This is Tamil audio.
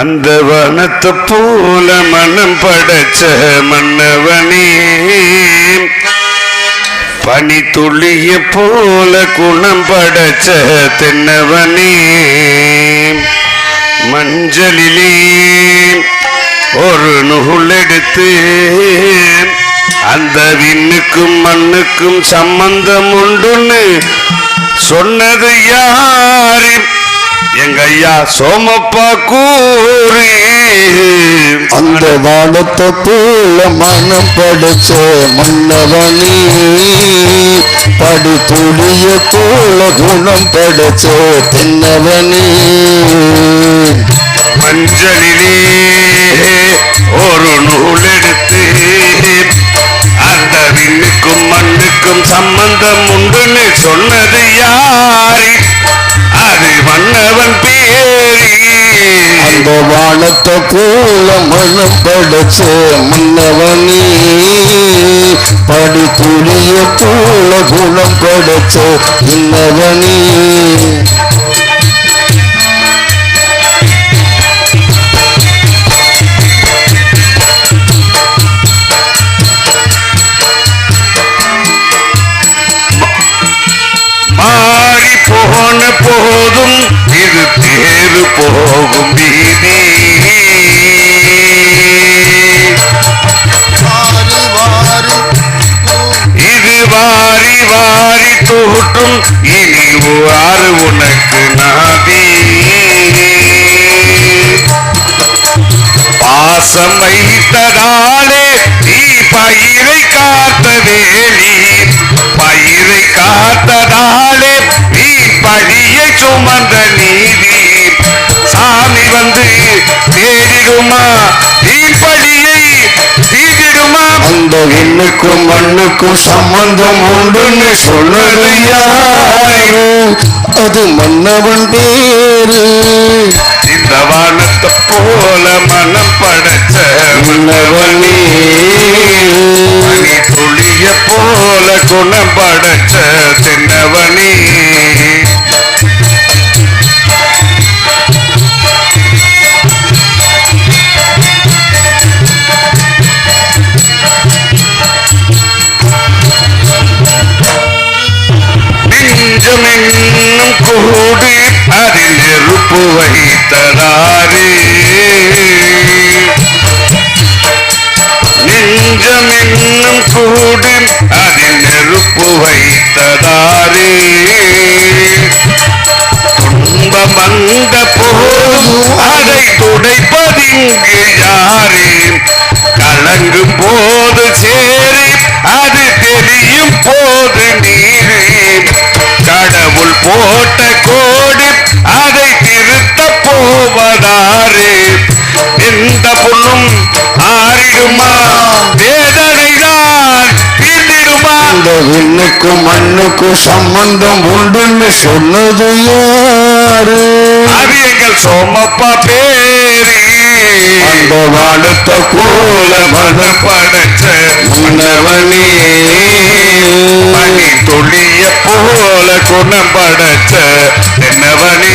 அந்த வனத்தை போல மனம் படைச்ச மன்னவனே. பனி துளிய போல குணம் படைச்ச தென்னவனே. மஞ்சளிலே ஒரு நூல் எடுத்து அந்த விண்ணுக்கும் மண்ணுக்கும் சம்பந்தம் உண்டுன்னு சொன்னது யாரு? எங்க ஐயா சோமப்பா கூறி அந்த வானத்தை போல மனம் படைச்ச மன்னவனே. படி துளிய போல குணம் படைச்ச தென்னவனே. மஞ்சளிலே ஒரு நூல் எடுத்து அந்த விண்ணுக்கும் மண்ணுக்கும் சம்பந்தம் உண்டுன்னு சொன்னது யாரு? மன்னவன் பேரி. அந்த வானத்தை கூட மனம் படைச்ச மன்னவனே. படி துளிய போல குணம் படைச்ச இன்னவனே வாரி வாரி தூட்டும். இனி ஆறு உனக்கு நாதி. பாசம் வைத்ததாலே நீ பயிரை காத்த வேலி பயிரை காத்ததாலே நீ பழியை சுமந்த நீதி. சாமி வந்து தேடிடுமா? நீ பழி அந்த விண்ணுக்கும் மண்ணுக்கும் சம்பந்தம் உண்டுன்னு சொன்னது யாரு அது மன்னவன் பேரு இந்த வானத்தை போல மனம் படைச்ச மன்னவனே துளிய போல குணம் படைச்ச நெஞ்சமென்னும் கூடி அதில் நெருப்பு வைத்ததாரே நெஞ்சமென்னும் கூடி அதில் நெருப்பு வைத்ததாரே துன்பம் வந்த போதும் அதை துடைப்பதிங்கு யாரே? போட்ட கோடு அதை திருத்த போவதாரே. எந்த புண்ணும் ஆறிடுமா? வேதனைதான் தீர்ந்திடுமா? அந்த விண்ணுக்கும் மண்ணுக்கும் சம்பந்தம் உண்டுன்னு சொன்னது யாரு? அது எங்கள் சோமப்பா பேரி. அன்பு வானத்தை கூல மத படைச்ச மன்னவனே மணி துளிய போல குணம் படைச்ச என்னவனே